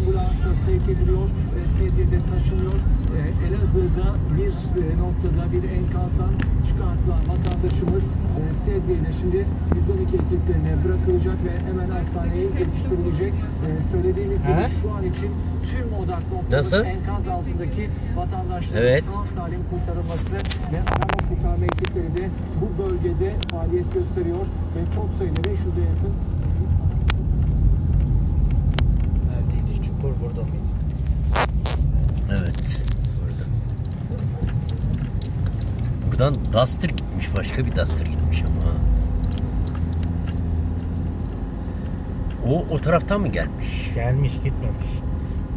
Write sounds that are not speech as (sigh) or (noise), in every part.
ambulansa sevk ediliyor ve Sedye'de taşınıyor. E, Elazığ'da bir e, noktada bir enkazdan çıkartılan vatandaşımız e, Sedye ile şimdi 112 ekiplerine bırakılacak ve hemen hastaneye yetiştirilecek. E, söylediğimiz gibi He? şu an için tüm odak noktamız Nasıl? enkaz altındaki vatandaşların Evet. sağ salim kurtarılması ve arama kurtarma ekipleri de bu bölgede faaliyet gösteriyor ve çok sayıda 500'e yakın Neredeydi? Çukur burada mıydı? Evet. Burada. Buradan Duster gitmiş. Başka bir Duster gitmiş ama. O o taraftan mı gelmiş? Gelmiş gitmemiş.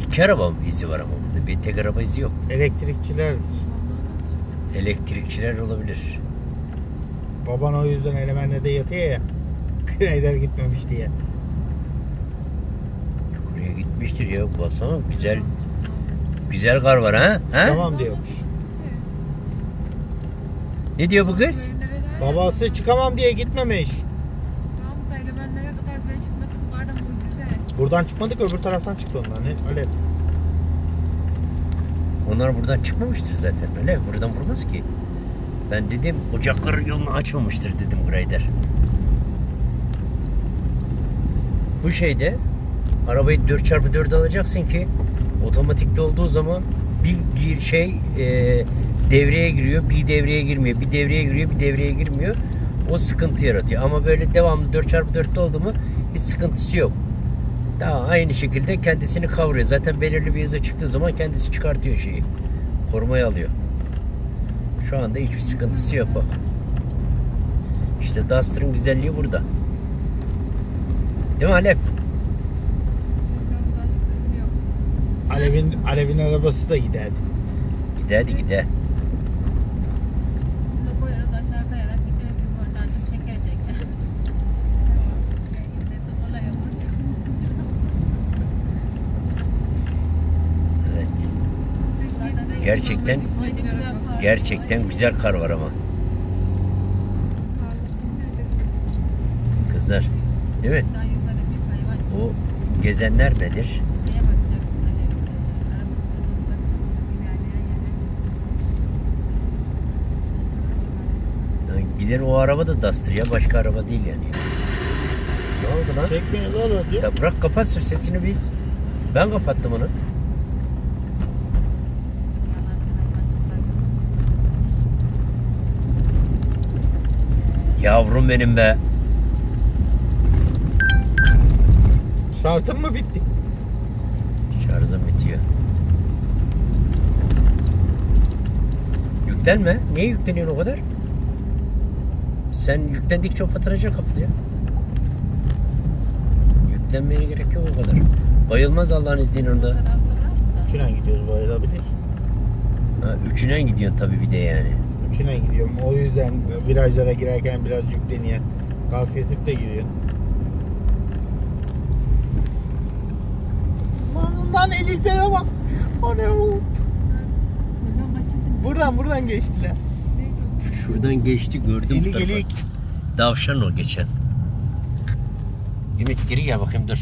İki araba mı izi var ama burada. Bir tek araba izi yok. Elektrikçilerdir. Elektrikçiler olabilir. Baban o yüzden elemenle de yatıyor ya. (laughs) Kreyder gitmemiş diye. Buraya gitmiştir ya. Baksana güzel güzel kar var ha? ha? Tamam diyormuş. Ne diyor bu kız? Babası çıkamam diye gitmemiş. Tamam da elemenlere kadar bile çıkması bu kadar da mucize. Buradan çıkmadık öbür taraftan çıktı onlar. Ne? Öyle. Onlar buradan çıkmamıştır zaten. Öyle? Buradan vurmaz ki. Ben dedim ocakların yolunu açmamıştır dedim Grayder. Bu şeyde arabayı 4x4 alacaksın ki otomatikte olduğu zaman bir, bir şey e, devreye giriyor, bir devreye girmiyor, bir devreye giriyor, bir devreye girmiyor. O sıkıntı yaratıyor. Ama böyle devamlı 4x4'te oldu mu hiç sıkıntısı yok. Daha aynı şekilde kendisini kavruyor. Zaten belirli bir hıza çıktığı zaman kendisi çıkartıyor şeyi. Korumaya alıyor. Şu anda hiçbir sıkıntısı yok bak. İşte Duster'ın güzelliği burada. Değil mi Alep? Alev'in Alev'in arabası da giderdi. Gider hadi gider. Gerçekten- Gerçekten güzel kar var ama. Kızlar. Değil mi? Bu gezenler nedir? Yani giden o araba da Duster ya. Başka araba değil yani. Ne oldu lan? Çekmeyin lan. Ya bırak kapat sesini biz. Ben kapattım onu. Yavrum benim be. Şartın mı bitti? Şarjım bitiyor. Yüklenme. Niye yükleniyorsun o kadar? Sen yüklendikçe o faturacı kapatıyor. Yüklenmeye gerek yok o kadar. Bayılmaz Allah'ın izniyle orada. Üçüne gidiyoruz bayılabilir. Ha, üçüne gidiyorsun tabii bir de yani. Üçüne gidiyorum. O yüzden virajlara girerken biraz yükleniyor. Gaz kesip de giriyor. Lan lan Elizlere bak. O ne o? Buradan. Buradan geçtiler. Şuradan geçti gördüm tarafa. gelik. Davşan o geçen. Ümit geri gel bakayım dur.